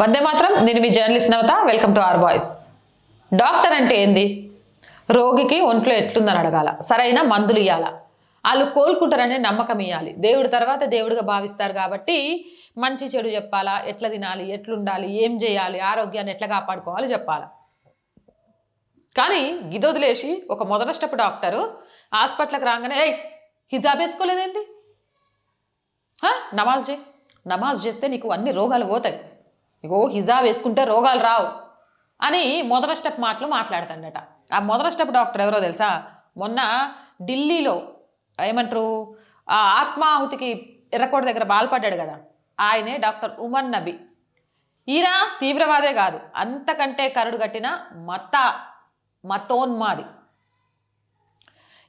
వందే మాత్రం. నేను మీ journalist Navata. Welcome to R voice doctor అంటే ఏంది? రోగికి ఒంట్లో ఎట్లుందని అడగాల. సరైన మందులు ఇవ్వాల వాళ్ళు కోలుకుంటారనే నమ్మకం ఇవ్వాలి దేవుడి తర్వాత దేవుడిగా భావిస్తారు కాబట్టి మంచి చెడు చెప్పాలా? ఎట్లా తినాలి? ఎట్లుండాలి? ఏం చేయాలి? ఆరోగ్యాన్ని ఎట్లా కాపాడుకోవాలి చెప్పాలా. కానీ గిదొదిలేసి ఒక మొదలష్టపు డాక్టరు హాస్పిటల్కి రాగానే ఏయ్ హిజాబ్ వేసుకోలేదేంది? నమాజ్ చేయి. నమాజ్ చేస్తే నీకు అన్ని రోగాలు పోతాయి. ఇగో హిజా వేసుకుంటే రోగాలు రావు అని మొదల స్టెప్ మాటలు మాట్లాడతాడట. ఆ మొదల స్టెప్ డాక్టర్ ఎవరో తెలుసా? మొన్న ఢిల్లీలో ఏమంటారు? ఆ ఆత్మాహుతికి ఎర్రకోట దగ్గర బాల్పడ్డాడు కదా. ఆయనే డాక్టర్ ఉమర్ నబీ. ఈయన తీవ్రవాదే కాదు. అంతకంటే కరుడు కట్టిన మత మతోన్మాది.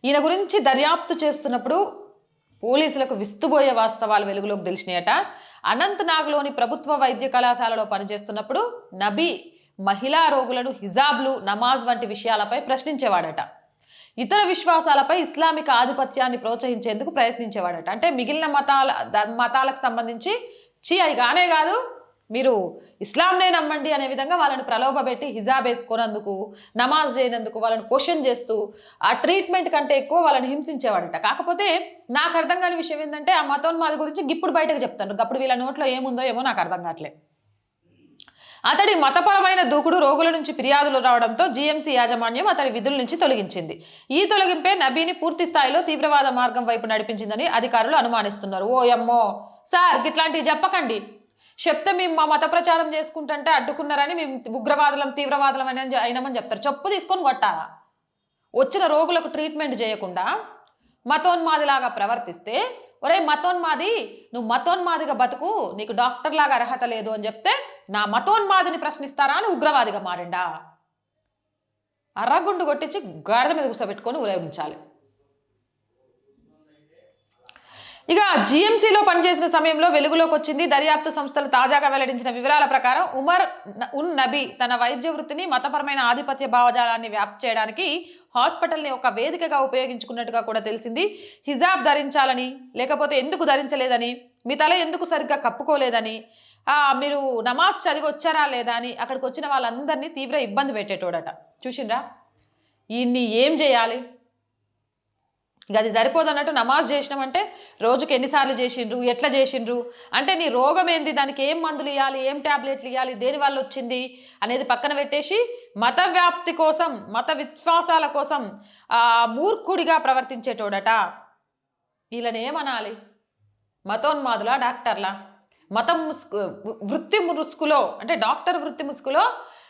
ఈయన గురించి దర్యాప్తు చేస్తున్నప్పుడు పోలీసులకు విస్తుబోయే వాస్తవాలు వెలుగులోకి తెలిసినాయట. అనంతనాగ్లోని ప్రభుత్వ వైద్య కళాశాలలో పనిచేస్తున్నప్పుడు నబీ మహిళా రోగులను హిజాబ్లు నమాజ్ వంటి విషయాలపై ప్రశ్నించేవాడట. ఇతర విశ్వాసాలపై ఇస్లామిక ఆధిపత్యాన్ని ప్రోత్సహించేందుకు ప్రయత్నించేవాడట. అంటే మిగిలిన మతాల మతాలకు సంబంధించి చీ అవి కానే కాదు. మీరు ఇస్లాంనే నమ్మండి అనే విధంగా వాళ్ళని ప్రలోభపెట్టి హిజాబ్ వేసుకున్నందుకు నమాజ్ చేయనందుకు వాళ్ళని క్వశ్చన్ చేస్తూ ఆ ట్రీట్మెంట్ కంటే ఎక్కువ వాళ్ళని హింసించేవాడట. కాకపోతే నాకు అర్థం కాని విషయం ఏంటంటే ఆ మతోన్మాది గురించి ఇప్పుడు బయటకు చెప్తాను. అప్పుడు వీళ్ళ నోట్లో ఏముందో ఏమో నాకు అర్థం కావట్లే. అతడి మతపరమైన దూకుడు రోగుల నుంచి ఫిర్యాదులు రావడంతో జీఎంసీ యాజమాన్యం అతడి విధుల నుంచి తొలగించింది. ఈ తొలగింపే నబీని పూర్తి స్థాయిలో తీవ్రవాద మార్గం వైపు నడిపించిందని అధికారులు అనుమానిస్తున్నారు. ఓ ఎమ్మో సార్ ఇట్లాంటివి చెప్పకండి. చెప్తే మేము మా మత ప్రచారం చేసుకుంటుంటే అడ్డుకున్నారని మేము ఉగ్రవాదులం తీవ్రవాదులం అని అయినామని చెప్తారు. చెప్పు తీసుకొని కొట్టాలా? వచ్చిన రోగులకు ట్రీట్మెంట్ చేయకుండా మతోన్మాదిలాగా ప్రవర్తిస్తే ఒరే మతోన్మాది నువ్వు మతోన్మాదిగా బతుకు నీకు డాక్టర్లాగా అర్హత లేదు అని చెప్తే నా మతోన్మాదిని ప్రశ్నిస్తారా అని ఉగ్రవాదిగా మారిండా? అర్రగుండు కొట్టించి గాడిద మీద కూర్చోబెట్టుకొని ఉపయోగించాలి ఇక జీఎంసీలో పనిచేసిన సమయంలో వెలుగులోకి వచ్చింది. దర్యాప్తు సంస్థలు తాజాగా వెల్లడించిన వివరాల ప్రకారం ఉమర్ ఉన్ నబీ తన వైద్య వృత్తిని మతపరమైన ఆధిపత్య భావజాలాన్ని వ్యాప్తి చేయడానికి హాస్పిటల్ని ఒక వేదికగా ఉపయోగించుకున్నట్టుగా కూడా తెలిసింది. హిజాబ్ ధరించాలని లేకపోతే ఎందుకు ధరించలేదని మీ తల ఎందుకు సరిగ్గా కప్పుకోలేదని మీరు నమాజ్ చదివి వచ్చారా లేదా అని అక్కడికి వచ్చిన వాళ్ళందరినీ తీవ్ర ఇబ్బంది పెట్టేటోడట. చూసిండ్రా? ఈయన్ని ఏం చేయాలి? గది అది సరిపోదన్నట్టు నమాజ్ చేసినామంటే రోజుకి ఎన్నిసార్లు చేసిండ్రు? ఎట్లా చేసిండ్రు? అంటే నీ రోగం ఏంది? దానికి ఏం మందులు ఇవ్వాలి ఏం ట్యాబ్లెట్లు ఇవ్వాలి దేని వల్ల వచ్చింది? అనేది పక్కన పెట్టేసి మత వ్యాప్తి కోసం మత విశ్వాసాల కోసం మూర్ఖుడిగా ప్రవర్తించేటోడట. వీళ్ళని ఏమనాలి? మతోన్మాదులా డాక్టర్లా? మతం ముసుగు వృత్తి ముసుగులో అంటే డాక్టర్ వృత్తి ముసుగులో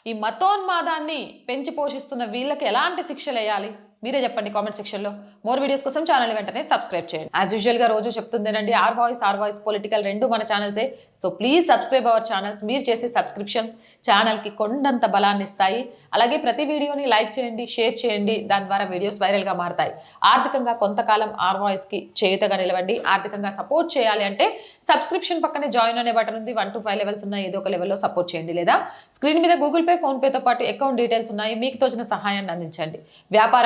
ఈ మతోన్మాదాన్ని పెంచి పోషిస్తున్న వీళ్ళకి ఎలాంటి శిక్షలు వేయాలి? మీరే చెప్పండి కామెంట్ సెక్షన్లో మోర్ వీడియోస్ కోసం ఛానల్ వెంటనే సబ్స్క్రైబ్ చేయండి. యాజ్ యూజువల్గా రోజు చెప్తుందేనండి R voice R voice political రెండు మన ఛానల్సే so please subscribe our channels మీరు చేసే సబ్స్క్రిప్షన్స్ ఛానల్కి కొండంత బలాన్ని ఇస్తాయి. అలాగే ప్రతి వీడియోని లైక్ చేయండి షేర్ చేయండి. దాని ద్వారా వీడియోస్ వైరల్గా మారతాయి. ఆర్థికంగా కొంతకాలం ఆర్ వాయిస్కి చేయుతగా నిలవండి. ఆర్థికంగా సపోర్ట్ చేయాలి అంటే సబ్స్క్రిప్షన్ పక్కనే జాయిన్ అనే బటన్ ఉంది. వన్ టు ఫైవ్ లెవెల్స్ ఉన్నాయి. ఏదో ఒక లెవెల్లో సపోర్ట్ చేయండి లేదా? స్క్రీన్ మీద గూగుల్ పే ఫోన్పేతో పాటు అకౌంట్ డీటెయిల్స్ ఉన్నాయి. మీకు తోచిన సహాయాన్ని అందించండి. వ్యాపార